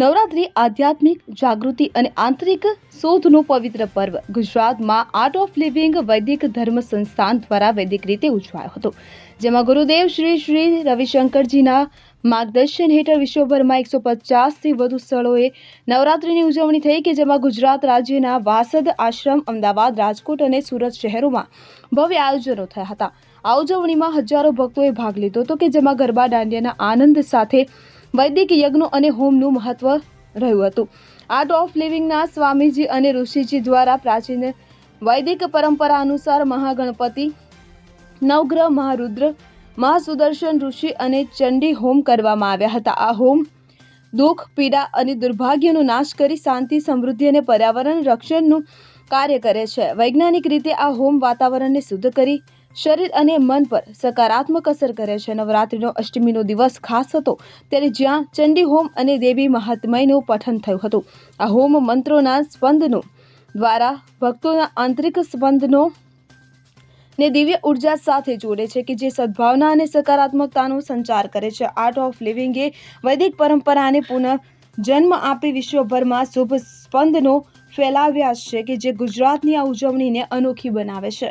નવરાત્રિ આધ્યાત્મિક જાગૃતિ અને આંતરિક શોધનો પવિત્ર પર્વ. ગુજરાતમાં આર્ટ ઓફ લિવિંગ વૈદિક ધર્મ સંસ્થાન દ્વારા વૈદિક રીતે ઉજવાયો હતો. જેમાં ગુરુદેવ શ્રી શ્રી રવિશંકરજીના માર્ગદર્શન હેઠળ વિશ્વભરમાં એકસો પચાસથી વધુ સ્થળોએ નવરાત્રિની ઉજવણી થઈ કે જેમાં ગુજરાત રાજ્યના વાસદ આશ્રમ, અમદાવાદ, રાજકોટ અને સુરત શહેરોમાં ભવ્ય આયોજનો થયા હતા. આ ઉજવણીમાં હજારો ભક્તોએ ભાગ લીધો હતો કે જેમાં ગરબા, દાંડિયાના આનંદ સાથે વૈદિક યજ્ઞો અને હોમનું મહત્વ રહ્યું હતું. આર્ટ ઓફ લિવિંગના સ્વામીજી અને ઋષિજી દ્વારા પ્રાચીન વૈદિક પરંપરા અનુસાર મહાગણપતિ, નવગ્રહ મહારુદ્ર, મહાસુદર્શન ઋષિ અને ચંડી હોમ કરવામાં આવ્યા હતા. આ હોમ દુઃખ, પીડા અને દુર્ભાગ્યનો નાશ કરી શાંતિ, સમૃદ્ધિ અને પર્યાવરણ રક્ષણનું કાર્ય કરે છે. વૈજ્ઞાનિક રીતે આ હોમ વાતાવરણને શુદ્ધ કરી શરીર અને મન પર સકારાત્મક અસર કરે છે. નવરાત્રિનો અષ્ટમીનો દિવસ ખાસ હતો ત્યારે જ્યાં ચંડી હોમ અને દેવી મહાત્મયનું પઠન થયું હતું. આ હોમ મંત્રોના સ્પંદનો દ્વારા ભક્તોના આંતરિક સ્પંદનો ને દિવ્ય ઊર્જા સાથે જોડે છે કે જે સદભાવના અને સકારાત્મકતાનો સંચાર કરે છે. આર્ટ ઓફ લિવિંગે વૈદિક પરંપરાને પુનઃ જન્મ આપી વિશ્વભરમાં શુભ સ્પંદનો ફેલાવ્યા છે કે જે ગુજરાતની આ ઉજવણીને અનોખી બનાવે છે.